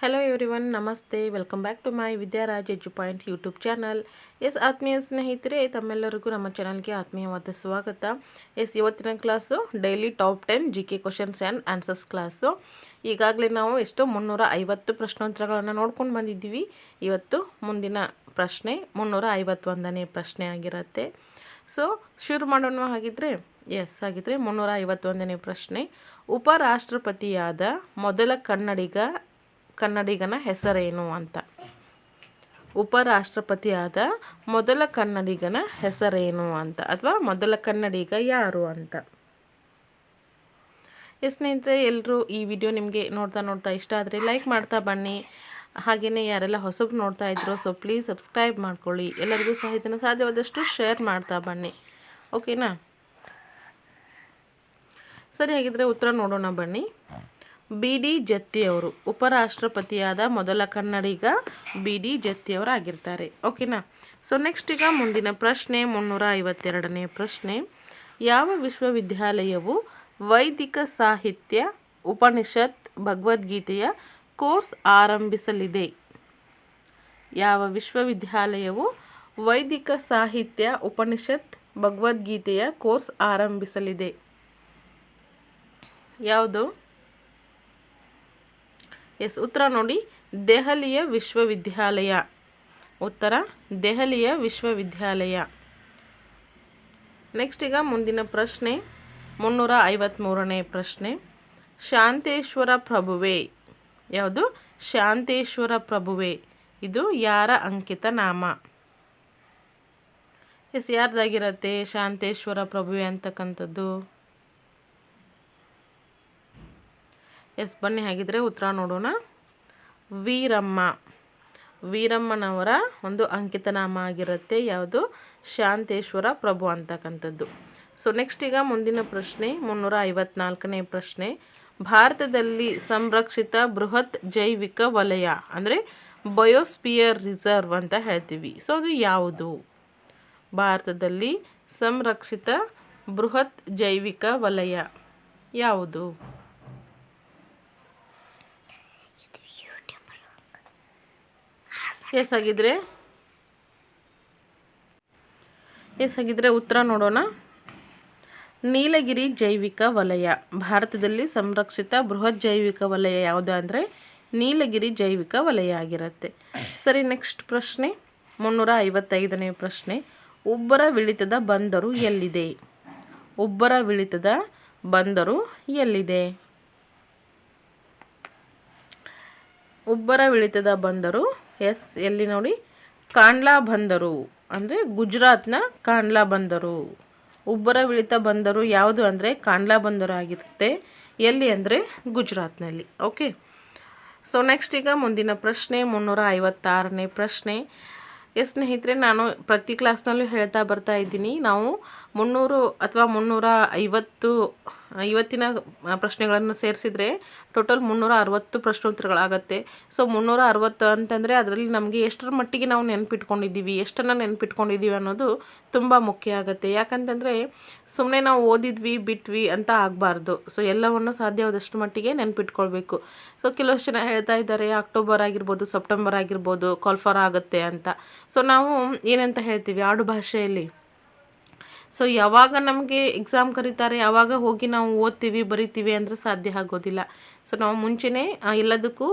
Hello everyone ನಮಸ್ತೆ. Welcome back to my Vidyaraj edu point YouTube channel yes ಆತ್ಮೀಯ ಸ್ನೇಹಿತರೆ, ತಮ್ಮೆಲ್ಲರಿಗೂ ನಮ್ಮ ಚಾನಲ್ಗೆ ಆತ್ಮೀಯವಾದ ಸ್ವಾಗತ. ಎಸ್ ಇವತ್ತಿನ class daily top ten G K questions and answers class ಈಗಾಗಲೇ ನಾವು ಎಷ್ಟು ಮುನ್ನೂರ ಐವತ್ತು ಪ್ರಶ್ನೋತ್ತರಗಳನ್ನು ನೋಡ್ಕೊಂಡು ಬಂದಿದ್ದೀವಿ. ಇವತ್ತು ಮುಂದಿನ ಪ್ರಶ್ನೆ ಮುನ್ನೂರ ಐವತ್ತೊಂದನೇ ಪ್ರಶ್ನೆ ಆಗಿರುತ್ತೆ. ಸೊ ಶುರು ಮಾಡೋಣ ಹಾಗಿದ್ರೆ ಎಸ್ ಹಾಗಿದ್ರೆ ಮುನ್ನೂರ ಐವತ್ತೊಂದನೇ ಪ್ರಶ್ನೆ. ಉಪರಾಷ್ಟ್ರಪತಿಯಾದ ಮೊದಲ ಕನ್ನಡಿಗ ಕನ್ನಡಿಗನ ಹೆಸರೇನು ಅಂತ. ಉಪರಾಷ್ಟ್ರಪತಿಯಾದ ಮೊದಲ ಕನ್ನಡಿಗನ ಹೆಸರೇನು ಅಂತ ಅಥವಾ ಮೊದಲ ಕನ್ನಡಿಗ ಯಾರು ಅಂತ. ಸ್ನೇಹಿತರೆ ಎಲ್ಲರೂ ಈ ವಿಡಿಯೋ ನಿಮಗೆ ನೋಡ್ತಾ ನೋಡ್ತಾ ಇಷ್ಟ ಆದರೆ ಲೈಕ್ ಮಾಡ್ತಾ ಬನ್ನಿ. ಹಾಗೆಯೇ ಯಾರೆಲ್ಲ ಹೊಸಬ್ ನೋಡ್ತಾ ಇದ್ರು ಸೊ ಪ್ಲೀಸ್ ಸಬ್ಸ್ಕ್ರೈಬ್ ಮಾಡ್ಕೊಳ್ಳಿ. ಎಲ್ಲರಿಗೂ ಸಹ ಇದನ್ನು ಸಾಧ್ಯವಾದಷ್ಟು ಶೇರ್ ಮಾಡ್ತಾ ಬನ್ನಿ. ಓಕೆನಾ ಸರಿ, ಹಾಗಿದ್ರೆ ಉತ್ತರ ನೋಡೋಣ ಬನ್ನಿ. ಬಿ ಡಿ ಜತ್ತಿಯವರು, ಉಪರಾಷ್ಟ್ರಪತಿಯಾದ ಮೊದಲ ಕನ್ನಡಿಗ ಬಿ ಡಿ ಜತ್ತಿಯವರಾಗಿರ್ತಾರೆ. ಓಕೆನಾ? ಸೊ ನೆಕ್ಸ್ಟ್ ಈಗ ಮುಂದಿನ ಪ್ರಶ್ನೆ ಮುನ್ನೂರ ಐವತ್ತೆರಡನೇ ಪ್ರಶ್ನೆ. ಯಾವ ವಿಶ್ವವಿದ್ಯಾಲಯವು ವೈದಿಕ ಸಾಹಿತ್ಯ, ಉಪನಿಷತ್, ಭಗವದ್ಗೀತೆಯ ಕೋರ್ಸ್ ಆರಂಭಿಸಲಿದೆ? ಯಾವ ವಿಶ್ವವಿದ್ಯಾಲಯವು ವೈದಿಕ ಸಾಹಿತ್ಯ, ಉಪನಿಷತ್, ಭಗವದ್ಗೀತೆಯ ಕೋರ್ಸ್ ಆರಂಭಿಸಲಿದೆ? ಯಾವುದು? ಎಸ್, ಉತ್ತರ ನೋಡಿ, ದೆಹಲಿಯ ವಿಶ್ವವಿದ್ಯಾಲಯ. ಉತ್ತರ, ದೆಹಲಿಯ ವಿಶ್ವವಿದ್ಯಾಲಯ. ನೆಕ್ಸ್ಟ್ ಈಗ ಮುಂದಿನ ಪ್ರಶ್ನೆ, ಮುನ್ನೂರ ಐವತ್ತ್ಮೂರನೇ ಪ್ರಶ್ನೆ. ಶಾಂತೇಶ್ವರ ಪ್ರಭುವೆ. ಯಾವುದು? ಶಾಂತೇಶ್ವರ ಪ್ರಭುವೆ. ಇದು ಯಾರ ಅಂಕಿತ ನಾಮ? ಎಸ್, ಯಾರ್ದಾಗಿರತ್ತೆ? ಶಾಂತೇಶ್ವರ ಪ್ರಭುವೆ ಅಂತಕ್ಕಂಥದ್ದು. ಎಸ್, ಬನ್ನಿ ಹಾಗಿದ್ರೆ ಉತ್ತರ ನೋಡೋಣ. ವೀರಮ್ಮ. ವೀರಮ್ಮನವರ ಒಂದು ಅಂಕಿತನಾಮ ಆಗಿರುತ್ತೆ. ಯಾವುದು? ಶಾಂತೇಶ್ವರ ಪ್ರಭು ಅಂತಕ್ಕಂಥದ್ದು. ಸೊ ನೆಕ್ಸ್ಟ್ ಈಗ ಮುಂದಿನ ಪ್ರಶ್ನೆ ಮುನ್ನೂರ ಐವತ್ನಾಲ್ಕನೇ ಪ್ರಶ್ನೆ. ಭಾರತದಲ್ಲಿ ಸಂರಕ್ಷಿತ ಬೃಹತ್ ಜೈವಿಕ ವಲಯ, ಅಂದರೆ ಬಯೋಸ್ಪಿಯರ್ ರಿಸರ್ವ್ ಅಂತ ಹೇಳ್ತೀವಿ. ಸೊ ಅದು ಯಾವುದು? ಭಾರತದಲ್ಲಿ ಸಂರಕ್ಷಿತ ಬೃಹತ್ ಜೈವಿಕ ವಲಯ ಯಾವುದು? ಎಸ್ ಆಗಿದ್ರೆ? ಎಸ್ ಆಗಿದ್ರೆ ಉತ್ತರ ನೋಡೋಣ. ನೀಲಗಿರಿ ಜೈವಿಕ ವಲಯ. ಭಾರತದಲ್ಲಿ ಸಂರಕ್ಷಿತ ಬೃಹತ್ ಜೈವಿಕ ವಲಯ ಯಾವುದು ಅಂದರೆ ನೀಲಗಿರಿ ಜೈವಿಕ ವಲಯ ಆಗಿರುತ್ತೆ. ಸರಿ ನೆಕ್ಸ್ಟ್ ಪ್ರಶ್ನೆ. ಮುನ್ನೂರ ಐವತ್ತೈದನೇ ಪ್ರಶ್ನೆ. ಉಬ್ಬರ ವಿಳಿತದ ಬಂದರು ಎಲ್ಲಿದೆ? ಉಬ್ಬರ ವಿಳಿತದ ಬಂದರು ಎಲ್ಲಿದೆ? ಉಬ್ಬರ ವಿಳಿತದ ಬಂದರು ಎಸ್, ಎಲ್ಲಿ ನೋಡಿ? ಕಾಂಡ್ಲಾ ಬಂದರು. ಅಂದರೆ ಗುಜರಾತ್ನ ಕಾಂಡ್ಲಾ ಬಂದರು. ಉಬ್ಬರ ವಿಳಿತ ಬಂದರು ಯಾವುದು ಅಂದರೆ ಕಾಂಡ್ಲಾ ಬಂದರು ಆಗಿರುತ್ತೆ. ಎಲ್ಲಿ ಅಂದರೆ ಗುಜರಾತ್ನಲ್ಲಿ. ಓಕೆ. ಸೊ ನೆಕ್ಸ್ಟ್ ಈಗ ಮುಂದಿನ ಪ್ರಶ್ನೆ, ಮುನ್ನೂರ ಐವತ್ತಾರನೇ ಪ್ರಶ್ನೆ. ಎಸ್, ಸ್ನೇಹಿತರೆ, ನಾನು ಪ್ರತಿ ಕ್ಲಾಸ್ನಲ್ಲೂ ಹೇಳ್ತಾ ಬರ್ತಾ ಇದ್ದೀನಿ. ನಾವು ಮುನ್ನೂರು ಅಥವಾ ಮುನ್ನೂರ ಐವತ್ತು ಇವತ್ತಿನ ಪ್ರಶ್ನೆಗಳನ್ನು ಸೇರಿಸಿದರೆ ಟೋಟಲ್ ಮುನ್ನೂರ ಅರವತ್ತು ಪ್ರಶ್ನೋತ್ತರಗಳಾಗತ್ತೆ. ಸೊ ಮುನ್ನೂರ ಅರವತ್ತು ಅಂತಂದರೆ ಅದರಲ್ಲಿ ನಮಗೆ ಎಷ್ಟರ ಮಟ್ಟಿಗೆ ನಾವು ನೆನ್ಪಿಟ್ಕೊಂಡಿದ್ದೀವಿ, ಎಷ್ಟನ್ನು ನೆನ್ಪಿಟ್ಕೊಂಡಿದ್ದೀವಿ ಅನ್ನೋದು ತುಂಬ ಮುಖ್ಯ ಆಗುತ್ತೆ. ಯಾಕಂತಂದರೆ ಸುಮ್ಮನೆ ನಾವು ಓದಿದ್ವಿ, ಬಿಟ್ವಿ ಅಂತ ಆಗಬಾರ್ದು. ಸೊ ಎಲ್ಲವನ್ನು ಸಾಧ್ಯವಾದಷ್ಟು ಮಟ್ಟಿಗೆ ನೆನಪಿಟ್ಕೊಳ್ಬೇಕು. ಸೊ ಕೆಲವಷ್ಟು ಜನ ಹೇಳ್ತಾ ಇದ್ದಾರೆ, ಅಕ್ಟೋಬರ್ ಆಗಿರ್ಬೋದು, ಸೆಪ್ಟೆಂಬರ್ ಆಗಿರ್ಬೋದು, ಕಾಲ್ಫರ್ ಆಗುತ್ತೆ ಅಂತ. ಸೊ ನಾವು ಏನಂತ ಹೇಳ್ತೀವಿ ಆಡು ಭಾಷೆಯಲ್ಲಿ ಸೊ ಯಾವಾಗ ನಮಗೆ ಎಕ್ಸಾಮ್ ಕರೀತಾರೆ, ಯಾವಾಗ ಹೋಗಿ ನಾವು ಓದ್ತೀವಿ, ಬರಿತೀವಿ ಅಂದರೆ ಸಾಧ್ಯ ಆಗೋದಿಲ್ಲ. ಸೊ ನಾವು ಮುಂಚೆನೇ ಎಲ್ಲದಕ್ಕೂ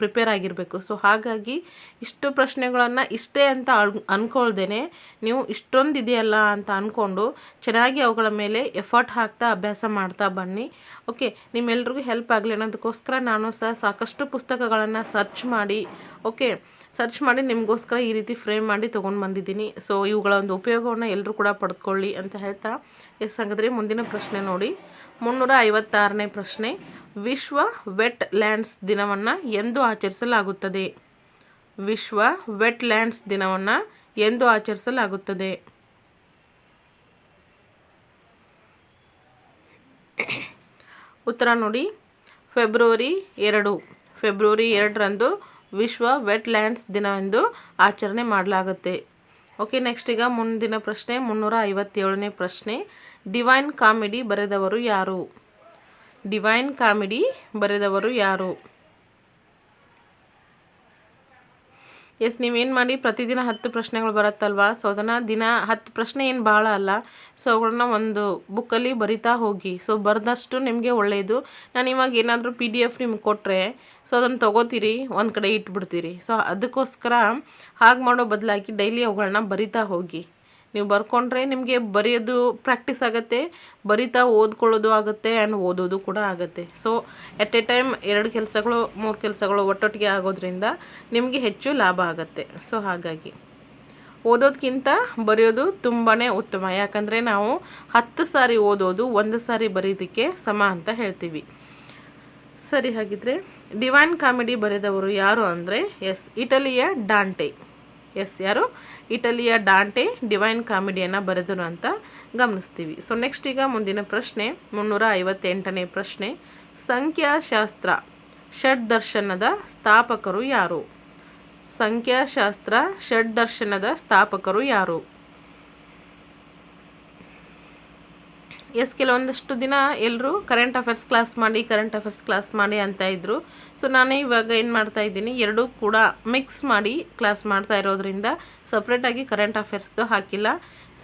ಪ್ರಿಪೇರ್ ಆಗಿರಬೇಕು. ಸೊ ಹಾಗಾಗಿ ಇಷ್ಟು ಪ್ರಶ್ನೆಗಳನ್ನು ಇಷ್ಟೇ ಅಂತ ಅಂದ್ಕೊಳ್ದೇನೆ ನೀವು ಇಷ್ಟೊಂದು ಇದೆಯಲ್ಲ ಅಂತ ಅಂದ್ಕೊಂಡು ಚೆನ್ನಾಗಿ ಅವುಗಳ ಮೇಲೆ ಎಫರ್ಟ್ ಹಾಕ್ತಾ, ಅಭ್ಯಾಸ ಮಾಡ್ತಾ ಬನ್ನಿ. ಓಕೆ ನಿಮ್ಮೆಲ್ರಿಗೂ ಹೆಲ್ಪ್ ಆಗಲಿ ಅನ್ನೋದಕ್ಕೋಸ್ಕರ ನಾನು ಸಹ ಸಾಕಷ್ಟು ಪುಸ್ತಕಗಳನ್ನು ಸರ್ಚ್ ಮಾಡಿ ಓಕೆ ಸರ್ಚ್ ಮಾಡಿ ನಿಮಗೋಸ್ಕರ ಈ ರೀತಿ ಫ್ರೇಮ್ ಮಾಡಿ ತೊಗೊಂಡು ಬಂದಿದ್ದೀನಿ. ಸೊ ಇವುಗಳ ಒಂದು ಉಪಯೋಗವನ್ನು ಎಲ್ಲರೂ ಕೂಡ ಪಡ್ಕೊಳ್ಳಿ ಅಂತ ಹೇಳ್ತಾ ಎಸ್ ಹಾಗಾದರೆ ಮುಂದಿನ ಪ್ರಶ್ನೆ ನೋಡಿ. ಮುನ್ನೂರ ಐವತ್ತಾರನೇ ಪ್ರಶ್ನೆ. ವಿಶ್ವ ವೆಟ್ ಲ್ಯಾಂಡ್ಸ್ ದಿನವನ್ನು ಎಂದು ಆಚರಿಸಲಾಗುತ್ತದೆ. ವಿಶ್ವ ವೆಟ್ ಲ್ಯಾಂಡ್ಸ್ ದಿನವನ್ನು ಎಂದು ಆಚರಿಸಲಾಗುತ್ತದೆ. ಉತ್ತರ ನೋಡಿ. ಫೆಬ್ರವರಿ ಎರಡು. ಫೆಬ್ರವರಿ ಎರಡರಂದು ವಿಶ್ವ ವೆಟ್ ಲ್ಯಾಂಡ್ಸ್ ದಿನವೆಂದು ಆಚರಣೆ ಮಾಡಲಾಗುತ್ತೆ. ಓಕೆ, ನೆಕ್ಸ್ಟ್ ಈಗ ಮುಂದಿನ ಪ್ರಶ್ನೆ, ಮುನ್ನೂರ ಐವತ್ತೇಳನೇ ಪ್ರಶ್ನೆ. ಡಿವೈನ್ ಕಾಮಿಡಿ ಬರೆದವರು ಯಾರು? ಡಿವೈನ್ ಕಾಮಿಡಿ ಬರೆದವರು ಯಾರು? ಎಸ್, ನೀವೇನು ಮಾಡಿ ಪ್ರತಿದಿನ ಹತ್ತು ಪ್ರಶ್ನೆಗಳು ಬರುತ್ತಲ್ವಾ? ಸೊ, ಅದನ್ನು ದಿನ ಹತ್ತು ಪ್ರಶ್ನೆ ಏನು ಭಾಳ ಅಲ್ಲ. ಸೊ, ಅವುಗಳನ್ನ ಒಂದು ಬುಕ್ಕಲ್ಲಿ ಬರಿತಾ ಹೋಗಿ. ಸೊ, ಬರೆದಷ್ಟು ನಿಮಗೆ ಒಳ್ಳೆಯದು ನಾನು ಇವಾಗ ಏನಾದರೂ ಪಿ ಡಿ ಎಫ್ ನಿಮ್ಗೆ ಕೊಟ್ಟರೆ ಸೊ ಅದನ್ನು ತೊಗೋತೀರಿ, ಒಂದು ಕಡೆ ಇಟ್ಬಿಡ್ತೀರಿ. ಸೊ, ಅದಕ್ಕೋಸ್ಕರ ಹಾಗೆ ಮಾಡೋ ಬದಲಾಗಿ ಡೈಲಿ ಅವುಗಳನ್ನ ಬರಿತಾ ಹೋಗಿ. ನೀವು ಬರ್ಕೊಂಡ್ರೆ ನಿಮಗೆ ಬರೆಯೋದು ಪ್ರಾಕ್ಟೀಸ್ ಆಗುತ್ತೆ, ಬರಿತಾ ಓದ್ಕೊಳ್ಳೋದು ಆಗುತ್ತೆ ಆ್ಯಂಡ್ ಓದೋದು ಕೂಡ ಆಗುತ್ತೆ. ಸೊ ಎಟ್ ಎ ಟೈಮ್ ಎರಡು ಕೆಲಸಗಳು, ಮೂರು ಕೆಲಸಗಳು ಒಟ್ಟೊಟ್ಟಿಗೆ ಆಗೋದ್ರಿಂದ ನಿಮಗೆ ಹೆಚ್ಚು ಲಾಭ ಆಗುತ್ತೆ. ಸೊ ಹಾಗಾಗಿ ಓದೋದಕ್ಕಿಂತ ಬರೆಯೋದು ತುಂಬಾ ಉತ್ತಮ. ಯಾಕಂದರೆ ನಾವು ಹತ್ತು ಸಾರಿ ಓದೋದು, ಒಂದು ಸಾರಿ ಬರೆಯೋದಕ್ಕೆ ಸಮ ಅಂತ ಹೇಳ್ತೀವಿ. ಸರಿ, ಹಾಗಿದ್ರೆ ಡಿವೈನ್ ಕಾಮಿಡಿ ಬರೆದವರು ಯಾರು ಅಂದರೆ ಎಸ್ ಇಟಲಿಯ ಡಾಂಟೆ. ಎಸ್, ಯಾರು? ಇಟಲಿಯ ಡಾಂಟೆ, ಡಿವೈನ್ ಕಾಮಿಡಿಯನ್ನು ಬರೆದರು ಅಂತ ಗಮನಿಸ್ತೀವಿ. ಸೊ ನೆಕ್ಸ್ಟ್ ಈಗ ಮುಂದಿನ ಪ್ರಶ್ನೆ, ಮುನ್ನೂರ ಐವತ್ತೆಂಟನೇ ಪ್ರಶ್ನೆ. ಸಂಖ್ಯಾಶಾಸ್ತ್ರ, ಷಡ್ ದರ್ಶನದ ಸ್ಥಾಪಕರು ಯಾರು? ಸಂಖ್ಯಾಶಾಸ್ತ್ರ, ಷಡ್ ದರ್ಶನದ ಸ್ಥಾಪಕರು ಯಾರು? ಎಸ್, ಕೆಲವೊಂದಷ್ಟು ದಿನ ಎಲ್ಲರೂ ಕರೆಂಟ್ ಅಫೇರ್ಸ್ ಕ್ಲಾಸ್ ಮಾಡಿ ಕರೆಂಟ್ ಅಫೇರ್ಸ್ ಕ್ಲಾಸ್ ಮಾಡಿ ಅಂತ ಇದ್ದರು ಸೊ ನಾನು ಇವಾಗ ಏನು ಮಾಡ್ತಾ ಇದ್ದೀನಿ, ಎರಡೂ ಕೂಡ ಮಿಕ್ಸ್ ಮಾಡಿ ಕ್ಲಾಸ್ ಮಾಡ್ತಾ ಇರೋದ್ರಿಂದ ಸಪ್ರೇಟಾಗಿ ಕರೆಂಟ್ ಅಫೇರ್ಸ್ದು ಹಾಕಿಲ್ಲ.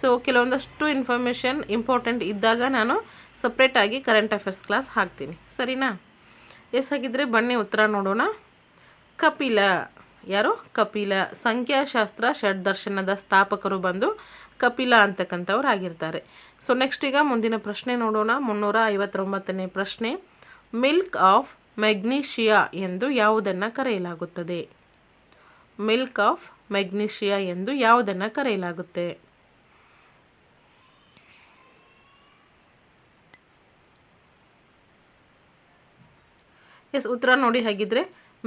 ಸೊ ಕೆಲವೊಂದಷ್ಟು ಇನ್ಫಾರ್ಮೇಷನ್ ಇಂಪಾರ್ಟೆಂಟ್ ಇದ್ದಾಗ ನಾನು ಸಪ್ರೇಟಾಗಿ ಕರೆಂಟ್ ಅಫೇರ್ಸ್ ಕ್ಲಾಸ್ ಹಾಕ್ತೀನಿ. ಸರಿನಾ? ಎಸ್ ಹಾಗಿದ್ರೆ ಬನ್ನಿ, ಉತ್ತರ ನೋಡೋಣ. ಕಪಿಲ. ಯಾರು? ಕಪಿಲ. ಸಂಖ್ಯಾಶಾಸ್ತ್ರ, ಷಡ್ದರ್ಶನದ ಸ್ಥಾಪಕರು ಬಂದು ಕಪಿಲ ಅಂತಕ್ಕಂಥವ್ರು ಆಗಿರ್ತಾರೆ. ಸೊ ನೆಕ್ಸ್ಟ್ ಈಗ ಮುಂದಿನ ಪ್ರಶ್ನೆ ನೋಡೋಣ. ಮುನ್ನೂರ ಐವತ್ತೊಂಬತ್ತನೇ ಪ್ರಶ್ನೆ. ಮಿಲ್ಕ್ ಆಫ್ ಮೆಗ್ನೀಷಿಯಾ ಎಂದು ಯಾವುದನ್ನು ಕರೆಯಲಾಗುತ್ತದೆ? ಮಿಲ್ಕ್ ಆಫ್ ಮೆಗ್ನೀಷಿಯಾ ಎಂದು ಯಾವುದನ್ನು ಕರೆಯಲಾಗುತ್ತೆ? ಎಸ್ ಉತ್ತರ ನೋಡಿ ಹಾಗಿದ್ರೆ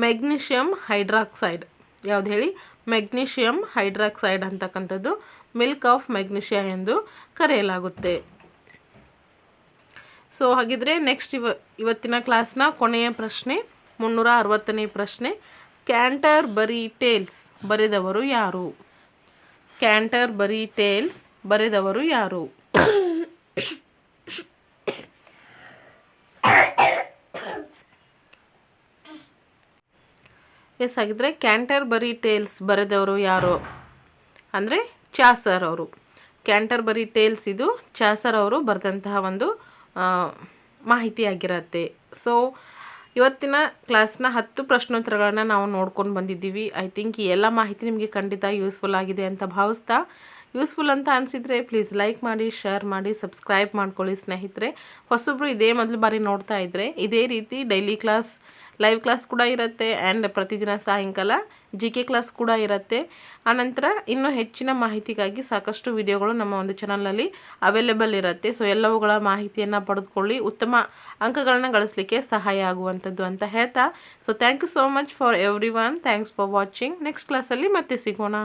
ಮೆಗ್ನೀಷಿಯಂ ಹೈಡ್ರಾಕ್ಸೈಡ್ ಯಾವ್ದು ಹೇಳಿ? ಮೆಗ್ನೀಷಿಯಂ ಹೈಡ್ರಾಕ್ಸೈಡ್ ಅಂತಕ್ಕಂಥದ್ದು ಮಿಲ್ಕ್ ಆಫ್ ಮೆಗ್ನೀಷಿಯಾ ಎಂದು ಕರೆಯಲಾಗುತ್ತೆ. ಸೊ ಹಾಗಿದ್ರೆ ನೆಕ್ಸ್ಟ್ ಇವ, ಇವತ್ತಿನ ಕ್ಲಾಸ್ನ ಕೊನೆಯ ಪ್ರಶ್ನೆ, ಮುನ್ನೂರ ಅರವತ್ತನೇ ಪ್ರಶ್ನೆ. ಕ್ಯಾಂಟರ್ ಬರಿ ಟೇಲ್ಸ್ ಬರೆದವರು ಯಾರು? ಕ್ಯಾಂಟರ್ ಬರಿ ಟೇಲ್ಸ್ ಬರೆದವರು ಯಾರು? ಎಸ್ ಹಾಗಿದ್ರೆ ಕ್ಯಾಂಟರ್ ಬರಿ ಟೇಲ್ಸ್ ಬರೆದವರು ಯಾರು? ಅಂದರೆ ಚಾಸರ್ ಅವರು. ಕ್ಯಾಂಟರ್ಬರಿ ಟೇಲ್ಸ್ ಇದು. ಚಾಸರ್ ಅವರು ಬರೆದಂತಹ ಒಂದು ಮಾಹಿತಿಯಾಗಿರತ್ತೆ. ಸೊ ಇವತ್ತಿನ ಕ್ಲಾಸ್ನ ಹತ್ತು ಪ್ರಶ್ನೋತ್ತರಗಳನ್ನು ನಾವು ನೋಡ್ಕೊಂಡು ಬಂದಿದ್ದೀವಿ. ಐ ಥಿಂಕ್ ಈ ಎಲ್ಲ ಮಾಹಿತಿ ನಿಮಗೆ ಖಂಡಿತ ಯೂಸ್ಫುಲ್ ಆಗಿದೆ ಅಂತ ಭಾವಿಸ್ತಾ. ಯೂಸ್ಫುಲ್ ಅಂತ ಅನಿಸಿದರೆ ಪ್ಲೀಸ್ ಲೈಕ್ ಮಾಡಿ ಶೇರ್ ಮಾಡಿ ಸಬ್ಸ್ಕ್ರೈಬ್ ಮಾಡ್ಕೊಳ್ಳಿ ಸ್ನೇಹಿತರೆ. ಹೊಸೊಬ್ಬರು ಇದೇ ಮೊದಲು ಬಾರಿ ನೋಡ್ತಾ ಇದ್ದರೆ ಇದೇ ರೀತಿ ಡೈಲಿ ಕ್ಲಾಸ್ ಲೈವ್ ಕ್ಲಾಸ್ ಕೂಡ ಇರುತ್ತೆ. ಆ್ಯಂಡ್ ಪ್ರತಿದಿನ ಸಾಯಂಕಾಲ ಜಿ ಕೆ ಕ್ಲಾಸ್ ಕೂಡ ಇರುತ್ತೆ. ಆನಂತರ ಇನ್ನೂ ಹೆಚ್ಚಿನ ಮಾಹಿತಿಗಾಗಿ ಸಾಕಷ್ಟು ವಿಡಿಯೋಗಳು ನಮ್ಮ ಒಂದು ಚಾನಲಲ್ಲಿ ಅವೈಲೇಬಲ್ ಇರುತ್ತೆ. ಸೊ ಎಲ್ಲವುಗಳ ಮಾಹಿತಿಯನ್ನು ಪಡೆದುಕೊಳ್ಳಿ. ಉತ್ತಮ ಅಂಕಗಳನ್ನು ಗಳಿಸಲಿಕ್ಕೆ ಸಹಾಯ ಆಗುವಂಥದ್ದು ಅಂತ ಹೇಳ್ತಾ. So thank you so much for everyone thanks for watching next ಕ್ಲಾಸಲ್ಲಿ ಮತ್ತೆ ಸಿಗೋಣ.